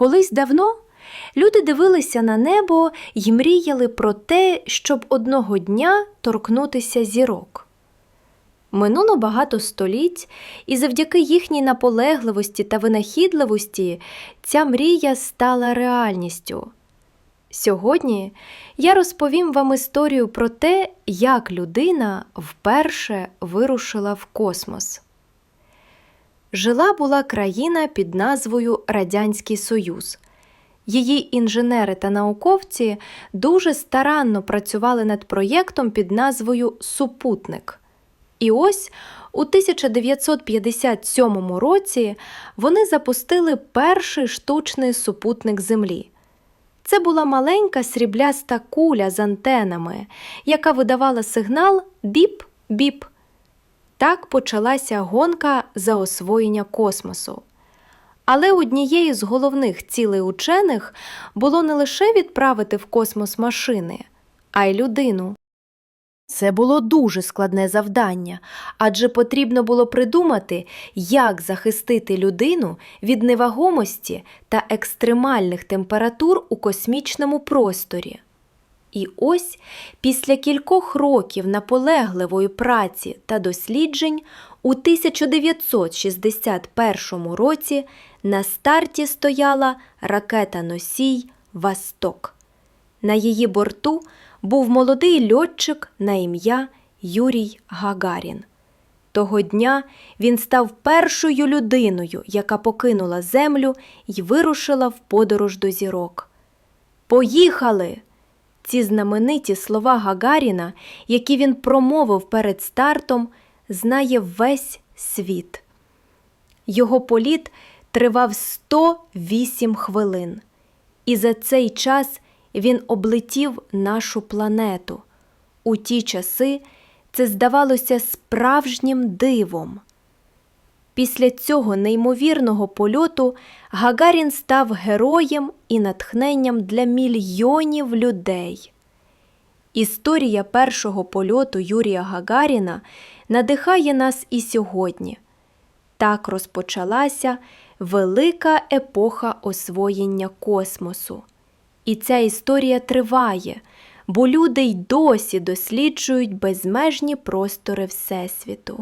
Колись давно люди дивилися на небо й мріяли про те, щоб одного дня торкнутися зірок. Минуло багато століть, і завдяки їхній наполегливості та винахідливості ця мрія стала реальністю. Сьогодні я розповім вам історію про те, як людина вперше вирушила в космос. Жила була країна під назвою Радянський Союз. Її інженери та науковці дуже старанно працювали над проєктом під назвою Супутник. І ось у 1957 році вони запустили перший штучний супутник Землі. Це була маленька срібляста куля з антенами, яка видавала сигнал біп-біп. Так почалася гонка за освоєння космосу. Але однією з головних цілей учених було не лише відправити в космос машини, а й людину. Це було дуже складне завдання, адже потрібно було придумати, як захистити людину від невагомості та екстремальних температур у космічному просторі. І ось після кількох років наполегливої праці та досліджень у 1961 році на старті стояла ракета-носій Восток. На її борту був молодий льотчик на ім'я Юрій Гагарін. Того дня він став першою людиною, яка покинула землю і вирушила в подорож до зірок. Поїхали! Ці знамениті слова Гагаріна, які він промовив перед стартом, знає весь світ. Його політ тривав 108 хвилин, і за цей час він облетів нашу планету. У ті часи це здавалося справжнім дивом. Після цього неймовірного польоту Гагарін став героєм і натхненням для мільйонів людей. Історія першого польоту Юрія Гагаріна надихає нас і сьогодні. Так розпочалася велика епоха освоєння космосу. І ця історія триває, бо люди й досі досліджують безмежні простори Всесвіту.